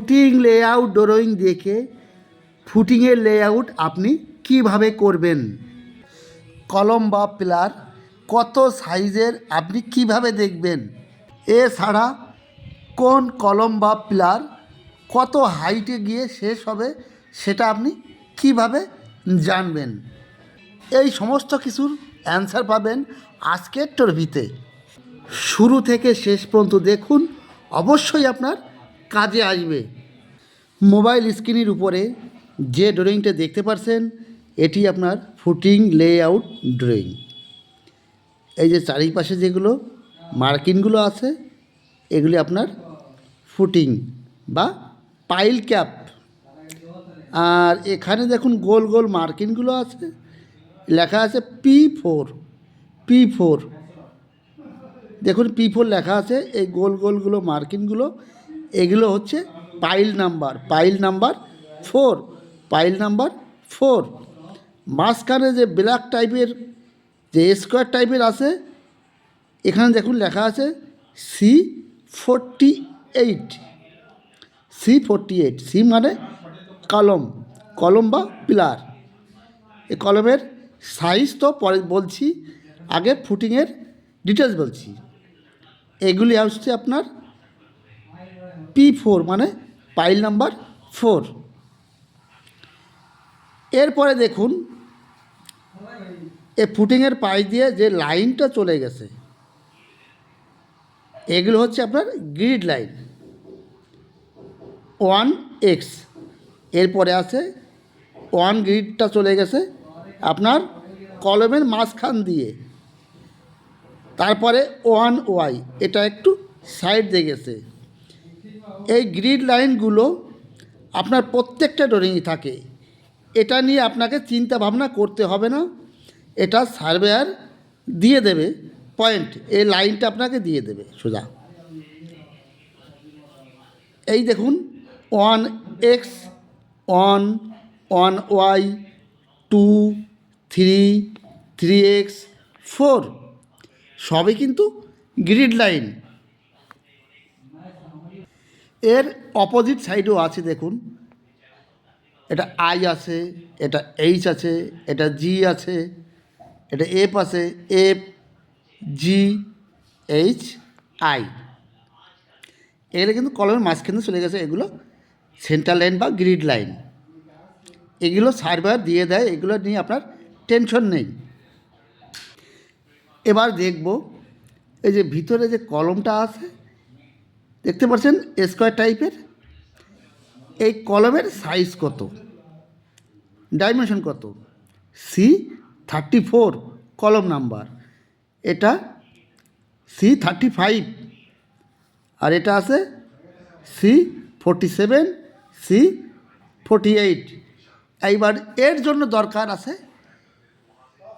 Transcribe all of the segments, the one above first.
Footing layout drawing দেখে ফুটিংয়ের layout আপনি কীভাবে করবেন? কলম বা পিলার কত সাইজের আপনি কীভাবে দেখবেন? এছাড়া কোন কলম বা পিলার কত হাইটে গিয়ে শেষ হবে সেটা আপনি কীভাবে জানবেন? এই সমস্ত কিছুর অ্যান্সার পাবেন আজকের টর্ভিতে শুরু থেকে শেষ পর্যন্ত দেখুন, অবশ্যই আপনার কাজে আসবে। মোবাইল স্ক্রিনের উপরে যে ড্রয়িংটা দেখতে পারছেন, এটি আপনার ফুটিং লেআউট ড্রয়িং। এই যে চারিপাশে যেগুলো মার্কিনগুলো আছে, এগুলি আপনার ফুটিং বা পাইল ক্যাপ। আর এখানে দেখুন গোল গোল মার্কিনগুলো আছে, লেখা আছে পি ফোর পি ফোর। দেখুন পি ফোর লেখা আছে, এই গোল গোলগুলো মার্কিনগুলো এগুলো হচ্ছে pile number pile number four, pile number four. মাঝখানে যে ব্ল্যাক টাইপের, যে স্কোয়ার টাইপের আছে, এখানে দেখুন লেখা আছে C forty eight C forty eight C মানে কলম কলম বা পিলার। এই কলমের সাইজ তো পরে বলছি, আগে ফুটিংয়ের ডিটেলস বলছি। এগুলি হচ্ছে আপনার পি ফোর মানে পাইল নাম্বার ফোর এরপরে দেখুন, এ ফুটিংয়ের পাই দিয়ে যে লাইনটা চলে গেছে, এগুলো হচ্ছে আপনার গ্রিড লাইন ওয়ান এক্স এরপরে আছে ওয়ান গ্রিডটা চলে গেছে আপনার কলমের মাঝখান দিয়ে। তারপরে ওয়ান ওয়াই এটা একটু সাইড দিয়ে গেছে। এই গ্রিড লাইনগুলো আপনার প্রত্যেকটা ড্রয়িংয়ে থাকে। এটা নিয়ে আপনাকে চিন্তা ভাবনা করতে হবে না। এটা সার্ভেয়ার দিয়ে দেবে। পয়েন্ট এই লাইনটা আপনাকে দিয়ে দেবে। সোজা। এই দেখুন one X one one Y two three three X four সবই কিন্তু গ্রিড লাইন এর অপোজিট সাইডেও আছে, দেখুন। এটা আই আছে, এটা এইচ আছে, এটা জি আছে, এটা এফ আছে এফ জি এইচ আই এগুলো কিন্তু কলমের মাঝখানে চলে গেছে এগুলো সেন্টার লাইন বা গ্রিড লাইন এগুলো সার্ভার দিয়ে দেয়, এগুলো নিয়ে আপনার টেনশন নেই। এবার দেখব, এই যে ভিতরে যে কলমটা আছে দেখতে পাচ্ছেন স্কোয়ার টাইপের এই কলমের সাইজ কত? ডাইমেনশন কত? C thirty four column number এটা সি থার্টি ফাইভ আর এটা আছে C forty seven C forty eight এইবার এর জন্য দরকার আছে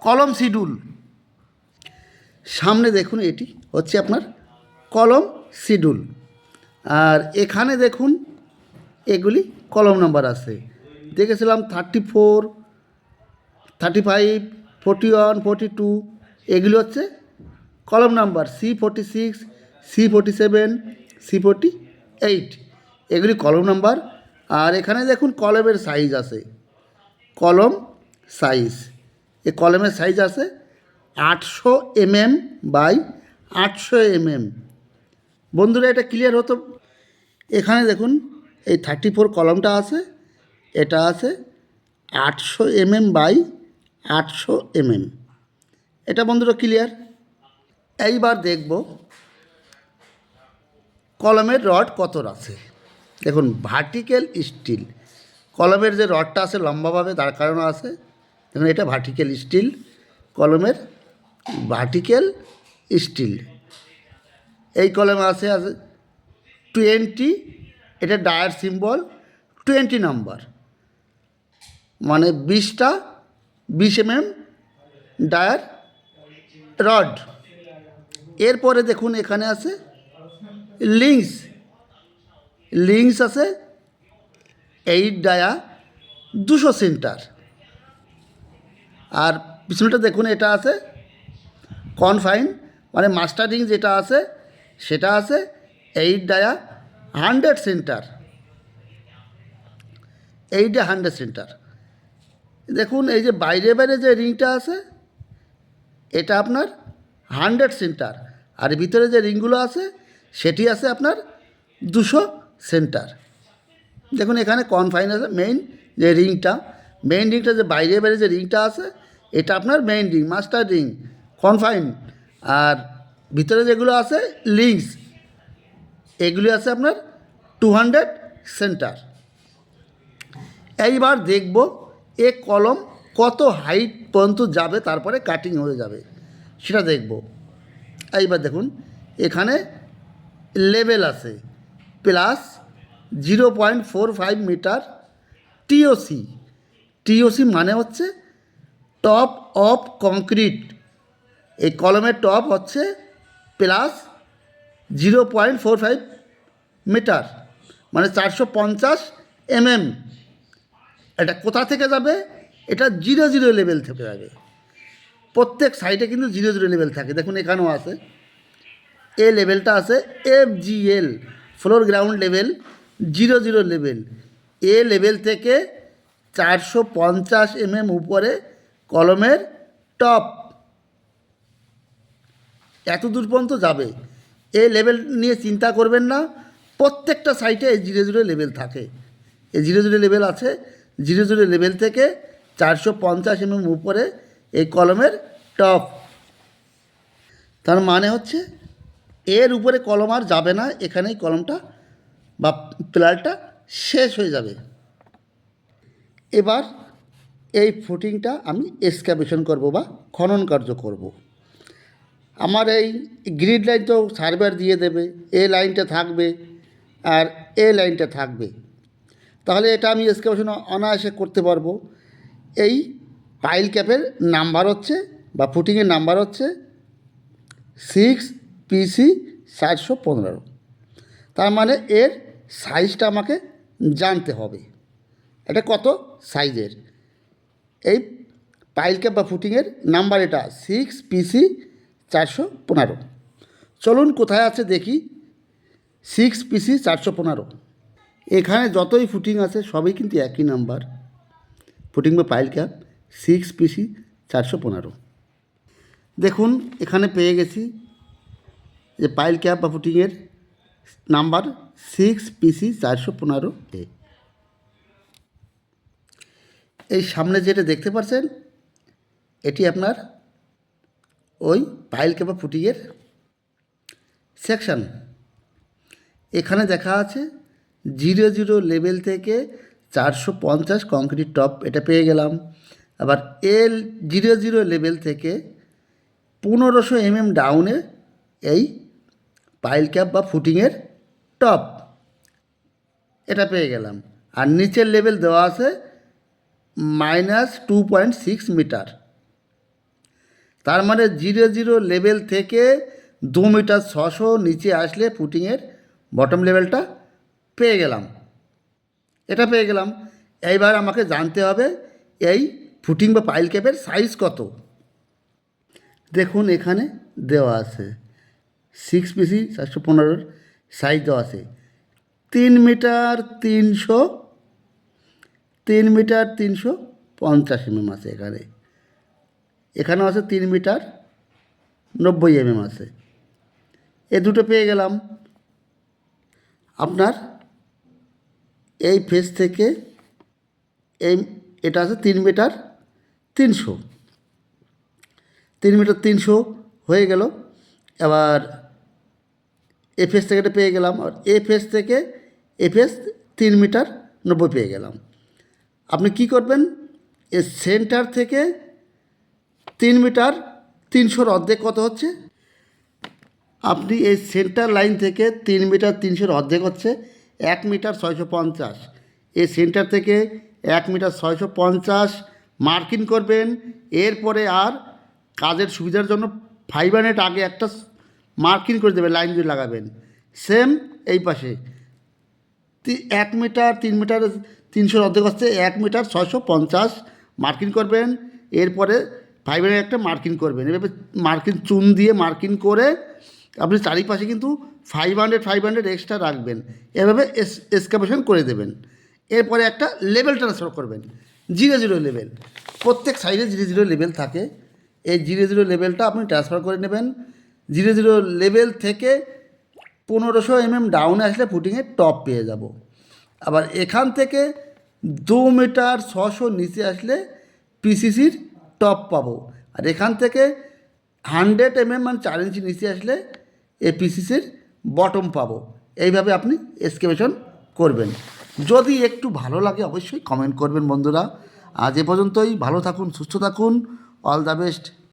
কলম শিডিউল। সামনে দেখুন এটি হচ্ছে আপনার কলম শিডিউল। আর এখানে দেখুন, এগুলি কলম নাম্বার আছে। দেখেছিলাম thirty four thirty five forty one forty two এগুলি হচ্ছে column number C forty six C forty seven C forty eight এগুলি কলম নাম্বার। আর এখানে দেখুন কলমের সাইজ আছে। কলম সাইজ এ কলমের সাইজ আছে আটশো এমএম বাই আটশো এমএম বন্ধুরা, এটা ক্লিয়ার হতো। এখানে দেখুন, এই থার্টি ফোর কলমটা আছে, এটা আছে আটশো এমএম বাই আটশো এমএম। এটা বন্ধুরা ক্লিয়ার এইবার দেখব কলমের রড কত আছে। দেখুন ভার্টিক্যাল স্টিল কলমের যে রডটা আছে লম্বাভাবে দাঁড় করানো আছে। দেখুন, এটা ভার্টিক্যাল স্টিল কলমের ভার্টিক্যাল স্টিল এই কলমে আছে আছে টোয়েন্টি এটা ডায়ার সিম্বল টোয়েন্টি নাম্বার। মানে বিশটা, বিশ এম এম ডায়ার রড। এরপরে দেখুন এখানে আছে লিঙ্কস লিঙ্কস আছে এইট ডায়া দুশো সেন্টার। আর পিছনটা দেখুন, এটা আছে কনফাইন মানে মাস্টারিং যেটা আছে সেটা আছে এইট ডায়া হান্ড্রেড সেন্টার। এইটা হান্ড্রেড সেন্টার। দেখুন, এই যে বাইরে বাইরে যে রিংটা আছে, এটা আপনার হান্ড্রেড সেন্টার। আর ভিতরে যে রিংগুলো আছে, সেটি আছে আপনার দুশো সেন্টার। দেখুন, এখানে কনফাইন আছে মেইন যে রিংটা। মেইন রিংটা যে বাইরে বাইরে যে রিংটা আছে, এটা আপনার main ring master ring confine আর ভিতরে যেগুলো আছে লিঙ্কস এগুলি আছে আপনার টু হান্ড্রেড সেন্টার এইবার দেখব এ কলম কত হাইট পর্যন্ত যাবে, তারপরে কাটিং হয়ে যাবে। সেটা দেখব। এইবার দেখুন, এখানে লেভেল আছে plus zero point four five metre TOC TOC মানে হচ্ছে টপ অফ কংক্রিট এই কলমের টপ হচ্ছে plus zero point four five metre মানে চারশো পঞ্চাশ এমএম। এটা কোথা থেকে যাবে? এটা জিরো জিরো লেভেল থেকে যাবে। প্রত্যেক সাইডে কিন্তু জিরো জিরো লেভেল থাকে। দেখুন, এখানেও আছে। এ লেভেলটা আছে F G L floor ground level, zero zero level. এ লেভেল থেকে চারশো পঞ্চাশ এমএম উপরে কলমের টপ। এত দূর পর্যন্ত যাবে। এই লেভেল নিয়ে চিন্তা করবেন না। প্রত্যেকটা সাইটে এই জিরো জিরো লেভেল থাকে। এই জিরো জিরো লেভেল আছে। জিরো জিরো লেভেল থেকে চারশো পঞ্চাশ এমএম উপরে এই কলমের টপ তার মানে হচ্ছে এর উপরে কলম আর যাবে না। এখানেই কলমটা বা প্লারটা শেষ হয়ে যাবে। এবার এই ফুটিংটা আমি এক্সকাভেশন করব বা খনন কার্য করব। আমার এই গ্রিড লাইন তো সার্ভার দিয়ে দেবে, এ লাইনটা থাকবে আর এ লাইনটা থাকবে। তাহলে এটা আমি এক্সকাভেশন অনায়াসে করতে পারব। এই পাইল ক্যাপের নাম্বার হচ্ছে বা ফুটিংয়ের নাম্বার হচ্ছে সিক্স পিসি চারশো পনেরো। তার মানে এর সাইজটা আমাকে জানতে হবে। এটা কত সাইজের এই পাইল ক্যাপ বা ফুটিংয়ের নাম্বার এটা সিক্স পিসি চারশো পনেরো। চলুন কোথায় আছে দেখি। সিক্স পিসি চারশো পনেরো। এখানে যতই ফুটিং আছে, সবই কিন্তু একই নাম্বার ফুটিং বা পাইল ক্যাপ সিক্স পিসি চারশো পনেরো। দেখুন, এখানে পেয়ে গেছি যে পাইল ক্যাপ বা ফুটিংয়ের নাম্বার সিক্স পিসি চারশো পনেরো এ। এই সামনে যেটা দেখতে পাচ্ছেন, এটি আপনার ওই পাইল ক্যাপ বা ফুটিংয়ের সেকশন এখানে দেখা আছে জিরো জিরো লেভেল থেকে চারশো পঞ্চাশ কংক্রিট টপ এটা পেয়ে গেলাম। আবার এল জিরো জিরো লেভেল থেকে পনেরোশো এমএম ডাউনে এই পাইল ক্যাপ বা ফুটিংয়ের টপ এটা পেয়ে গেলাম। আর নিচের লেভেল দেওয়া আছে minus two point six metre তার মানে জিরো জিরো লেভেল থেকে দু মিটার ছশো নিচে আসলে ফুটিংয়ের বটম লেভেলটা পেয়ে গেলাম। এটা পেয়ে গেলাম। এইবার আমাকে জানতে হবে এই ফুটিং বা পাইল ক্যাপের সাইজ কত? দেখুন, এখানে দেওয়া আছে। সিক্স পিসি, চারশো পনেরোর সাইজ দেওয়া আছে। তিন মিটার তিনশো, তিন মিটার তিনশো পঞ্চাশ এমএম আছে এখানে। এখানেও আছে তিন মিটার, নব্বই এমএম আছে। এ দুটো পেয়ে গেলাম। আপনার এই ফেস থেকে এই, এটা আছে তিন মিটার তিনশো। তিন মিটার তিনশো হয়ে গেল। এবার এ ফেস থেকে এটা পেয়ে গেলাম। আর এ ফেস থেকে এ ফেস তিন মিটার নব্বই পেয়ে গেলাম। আপনি কি করবেন? এ সেন্টার থেকে মিটার তিনশোর অর্ধেক কত হচ্ছে? আপনি এই সেন্টার লাইন থেকে তিন মিটার তিনশোর অর্ধেক হচ্ছে এক মিটার ছয়শো পঞ্চাশ। এই সেন্টার থেকে এক মিটার ছয়শো পঞ্চাশ মার্কিং করবেন। এরপরে আর কাজের সুবিধার জন্য ফাইবার নেট আগে একটা মার্কিং করে দেবেন, লাইন দিয়ে লাগাবেন। সেম এই পাশে। এক মিটার তিন মিটার তিনশোর অর্ধেক হচ্ছে এক মিটার ছয়শো পঞ্চাশ মার্কিং করবেন। এরপরে ফাইবারের একটা মার্কিং করবেন। এভাবে মার্কিং চুন দিয়ে মার্কিং করে আপনি চারিপাশে কিন্তু five hundred five hundred extra রাখবেন। এভাবে এস এসকাভেশন করে দেবেন। এরপরে একটা লেভেল ট্রান্সফার করবেন। জিরো জিরো লেভেল প্রত্যেক সাইডে জিরো জিরো লেভেল থাকে। এই জিরো জিরো লেভেলটা আপনি ট্রান্সফার করে নেবেন। জিরো জিরো লেভেল থেকে পনেরোশো এমএম ডাউনে আসলে ফুটিংয়ে টপ পেয়ে যাব। আবার এখান থেকে দু মিটার ছশো নিচে আসলে পিসিসির টপ পাবো। আর এখান থেকে হান্ড্রেড এম এম মানে চার ইঞ্চি নিচে আসলে এ পিসিসির বটম পাবো। এইভাবে আপনি এক্সকেভেশন করবেন। যদি একটু ভালো লাগে অবশ্যই কমেন্ট করবেন বন্ধুরা। আজ এ পর্যন্তই। ভালো থাকুন, সুস্থ থাকুন। All the best